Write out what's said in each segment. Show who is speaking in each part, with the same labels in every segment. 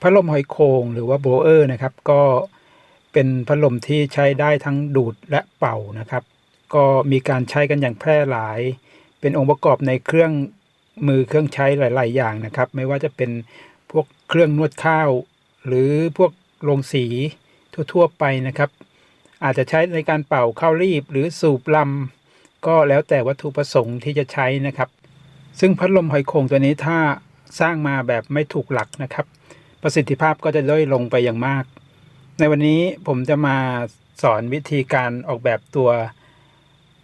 Speaker 1: พัดลมหอยโครงหรือว่าโบเออร์นะครับ ก็เป็นพัดลมที่ใช้ได้ทั้งดูดและเป่านะครับ ก็มีการใช้กันอย่างแพร่หลาย เป็นองค์ประกอบในเครื่องมือเครื่องใช้หลาย ๆ อย่างนะครับ ไม่ว่าจะเป็นพวกเครื่องนวดข้าว หรือพวกโรงสีทั่ว ๆ ไปนะครับ อาจจะใช้ในการเป่าข้าวรีบหรือสูบลำก็แล้วแต่วัตถุประสงค์ที่จะใช้นะครับ ซึ่งพัดลมหอยโข่งตัวนี้ถ้าสร้างมาแบบไม่ถูกหลักนะครับ ประสิทธิภาพก็จะด้อยลงไปอย่างมาก ในวันนี้ผมจะมาสอนวิธีการออกแบบตัว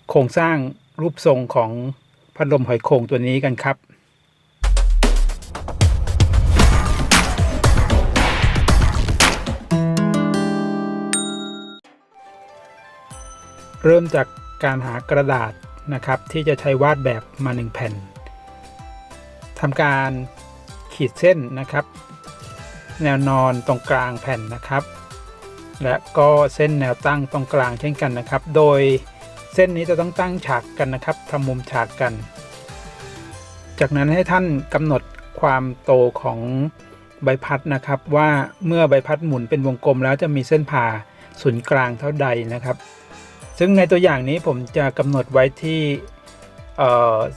Speaker 1: โครงสร้างรูปทรงของพัดลมหอยโข่งตัวนี้กันครับ เริ่มจากการหากระดาษนะครับที่จะใช้วาดแบบมา 1 แผ่นทำการขีดเส้นนะครับ แนวนอนตรงกลางแผ่นนะครับ และก็เส้นแนวตั้งตรงกลางเช่นกันนะครับ โดยเส้นนี้จะต้องตั้งฉากกันนะครับทำมุมฉากกัน จากนั้นให้ท่านกำหนดความโตของใบพัดนะครับ ว่าเมื่อใบพัดหมุนเป็นวงกลมแล้วจะมีเส้นผ่าศูนย์กลางเท่าใดนะครับ ซึ่งในตัวอย่างนี้ผมจะกำหนดไว้ที่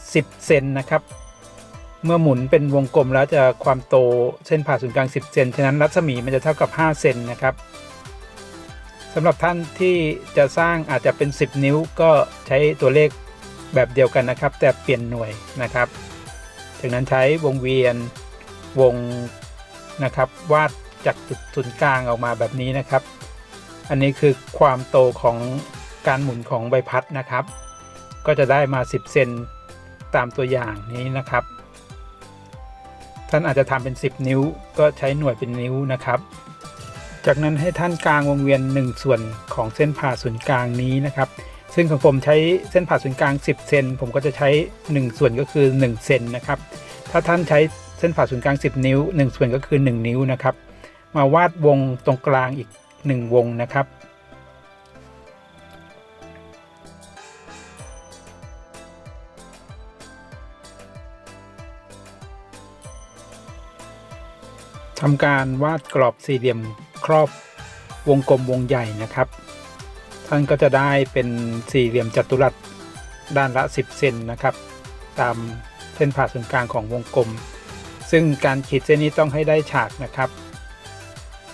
Speaker 1: 10 เซนนะครับ เมื่อหมุนเป็นวงกลมแล้วจะความโตเส้นผ่าศูนย์กลาง 10 เซน ฉะนั้นรัศมีมันจะเท่ากับ 5 เซนนะครับสำหรับท่านที่จะสร้างอาจจะเป็น 10 นิ้วก็ใช้ตัวเลขแบบเดียวกันนะครับ แต่เปลี่ยนหน่วยนะครับ จากนั้นใช้วงเวียนวงนะครับ วาดจากจุดศูนย์กลางออกมาแบบนี้นะครับ อันนี้คือความโตของการหมุนของใบพัดนะครับ ก็จะได้มา 10 เซนตามตัวอย่างนี้นะครับ ท่านอาจจะทำเป็น 10 นิ้ว ก็ใช้หน่วยเป็นนิ้วนะครับ จากนั้นให้ท่านกลางวงเวียน 1 ส่วนของเส้นผ่าศูนย์กลางนี้นะครับ ซึ่งของผมใช้เส้นผ่าศูนย์กลาง 10 เซนผมก็จะใช้ 1 ส่วนก็คือ 1 เซนนะครับ ถ้าท่านใช้เส้นผ่าศูนย์กลาง 10 นิ้ว 1 ส่วนก็คือ 1 นิ้วนะครับ มาวาดวงตรงกลางอีก 1 วงนะครับ ทำการวาดกรอบสี่เหลี่ยมครอบวงกลมวงใหญ่นะครับ ท่านก็จะได้เป็นสี่เหลี่ยมจัตุรัสด้านละ 10 เซนนะครับ ตามเส้นผ่าศูนย์กลางของวงกลม ซึ่งการขีดเส้นนี้ต้องให้ได้ฉากนะครับ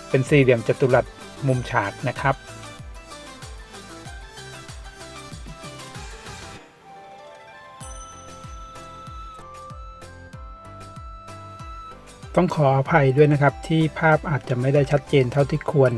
Speaker 1: เป็นสี่เหลี่ยมจัตุรัสมุมฉากนะครับ ต้องขออภัยด้วยนะครับที่ภาพอาจจะไม่ได้ชัดเจนเท่าที่ควร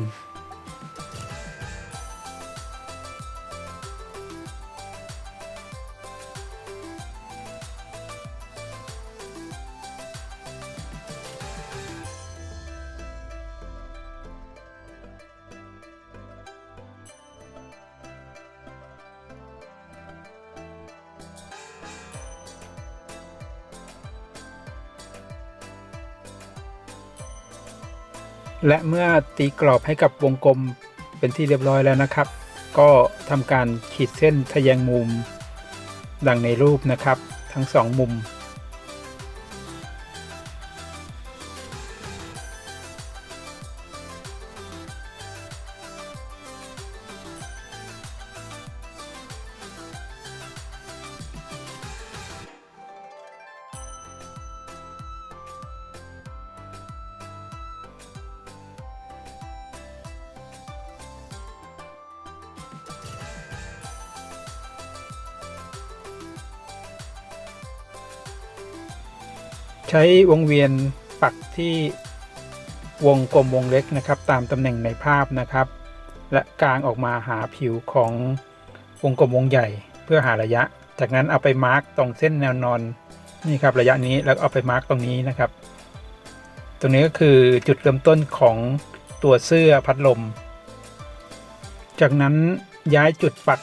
Speaker 1: และเมื่อตีกรอบให้กับวงกลมเป็นที่เรียบร้อยแล้วนะครับ ก็ทำการขีดเส้นทะแยงมุม ดังในรูปนะครับ ทั้งสองมุม ใช้วงเวียนปักที่วงกลมวงเล็กนะครับ ตามตำแหน่งในภาพนะครับ และกางออกมาหาผิวของวงกลมวงใหญ่เพื่อหาระยะ จากนั้นเอาไปมาร์กตรงเส้นแนวนอนนี่ครับระยะนี้แล้วเอาไปมาร์กตรงนี้นะครับ ตรงนี้ก็คือจุดเริ่มต้นของตัวเสื้อพัดลม จากนั้นย้ายจุดปัก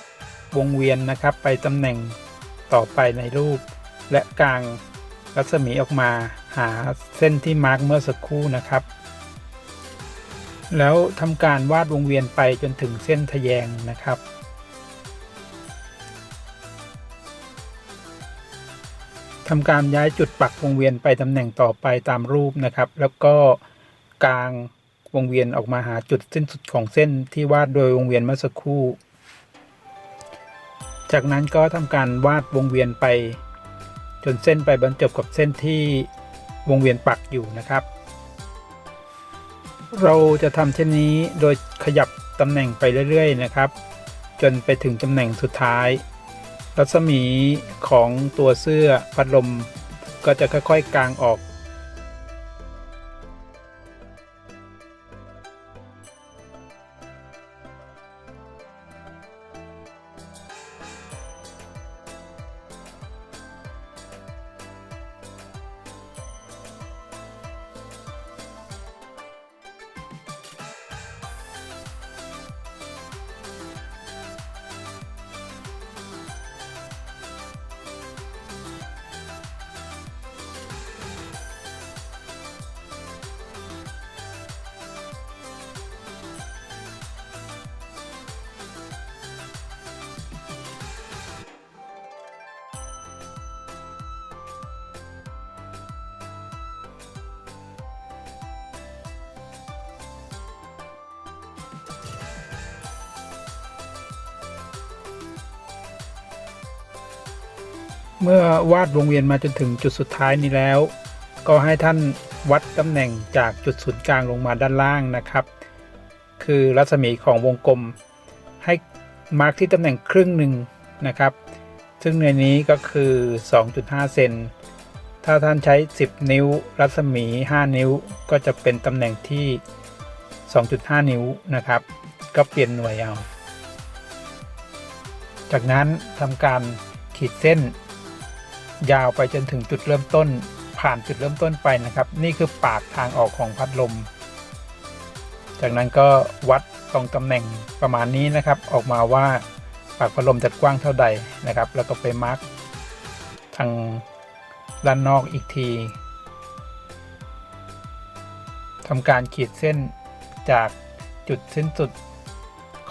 Speaker 1: วงเวียนนะครับ ไปตำแหน่งต่อไปในรูป และกลาง รัศมีออกมาหาเส้นที่มาร์กเมื่อสักครู่นะครับ แล้วทำการวาดวงเวียนไปจนถึงเส้นทะแยงนะครับทำการย้ายจุดปักวงเวียนไปตำแหน่งต่อไปตามรูปนะครับ แล้วก็กลางวงเวียนออกมาหาจุดสิ้นสุดของเส้นที่วาดโดยวงเวียนเมื่อสักครู่ จากนั้นก็ทำการวาดวงเวียนไป จนเส้นไปบรรจบกับเส้นที่วงเวียนปักอยู่นะครับ เราจะทำเช่นนี้โดยขยับตำแหน่งไปเรื่อยๆนะครับ จนไปถึงตำแหน่งสุดท้าย รัศมีของตัวเสื้อพัดลมก็จะค่อยๆกางออก เมื่อวาดวงเวียนมาจนถึงจุดสุดท้ายนี้แล้ว ก็ให้ท่านวัดตำแหน่งจากจุดศูนย์กลางลงมาด้านล่างนะครับ คือรัศมีของวงกลม ให้มาร์กที่ตำแหน่งครึ่งหนึ่งนะครับ ซึ่งในนี้ก็คือ 2.5 เซนถ้าท่านใช้ 10 นิ้ว รัศมี 5 นิ้ว ก็จะเป็นตำแหน่งที่ 2.5 นิ้วนะครับ ก็เปลี่ยนหน่วยเอา จากนั้นทำการขีดเส้น ยาวไปจนถึงจุดเริ่มต้น ผ่านจุดเริ่มต้นไปนะครับ นี่คือปากทางออกของพัดลม จากนั้นก็วัดตรงตำแหน่งประมาณนี้นะครับ ออกมาว่าปากพัดลมจะกว้างเท่าใดนะครับ แล้วก็ไปมาร์กทางด้านนอกอีกทีทำการขีดเส้นจากจุดสิ้นสุด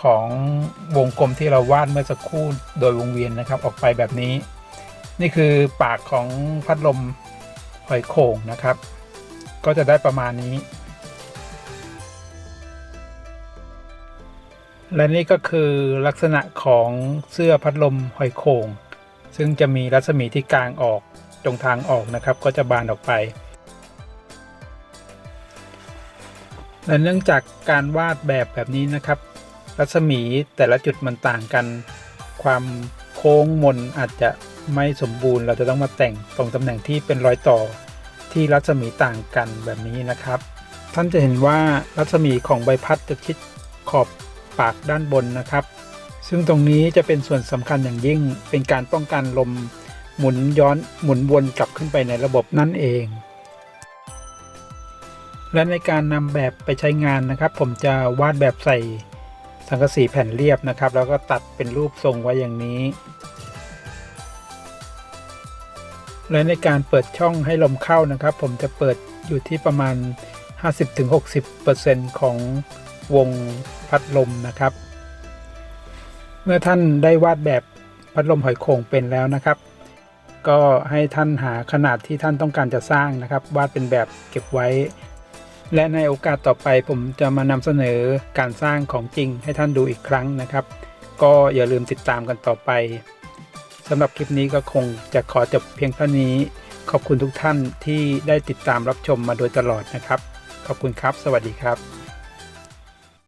Speaker 1: ของวงกลมที่เราวาดเมื่อสักครู่โดยวงเวียนนะครับ ออกไปแบบนี้ นี่คือปากของพัดลมหอยโข่งนะครับ ก็จะได้ประมาณนี้ และนี่ก็คือลักษณะของเสื้อพัดลมหอยโข่ง ซึ่งจะมีรัศมีที่กลางออกตรงทางออกนะครับ ก็จะบานออกไป และเนื่องจากการวาดแบบแบบนี้นะครับ รัศมีแต่ละจุดมันต่างกัน ความโค้งมนอาจจะ ไม่สมบูรณ์เราจะต้องมาแต่งตรงตำแหน่งที่เป็นรอยต่อที่รัศมีต่างกันแบบนี้นะครับ ท่านจะเห็นว่ารัศมีของใบพัดจะชิดขอบปากด้านบนนะครับ ซึ่งตรงนี้จะเป็นส่วนสำคัญอย่างยิ่งเป็นการป้องกันลมหมุนย้อนหมุนวนกลับขึ้นไปในระบบนั่นเอง และในการนำแบบไปใช้งานนะครับ ผมจะวาดแบบใส่สังกะสีแผ่นเรียบนะครับ แล้วก็ตัดเป็นรูปทรงไว้อย่างนี้ และในการเปิดช่องให้ลมเข้านะครับ ผมจะเปิดอยู่ที่ประมาณ 50-60%ของวงพัดลมนะครับ เมื่อท่านได้วาดแบบพัดลมหอยโข่งเป็นแล้วนะครับ ก็ให้ท่านหาขนาดที่ท่านต้องการจะสร้างนะครับ วาดเป็นแบบเก็บไว้ และในโอกาสต่อไปผมจะมานำเสนอการสร้างของจริงให้ท่านดูอีกครั้งนะครับ ก็อย่าลืมติดตามกันต่อไป สำหรับคลิปนี้ก็คงจะขอจบเพียงเท่านี้ ขอบคุณทุกท่านที่ได้ติดตามรับชมมาโดยตลอดนะครับ ขอบคุณครับ สวัสดีครับ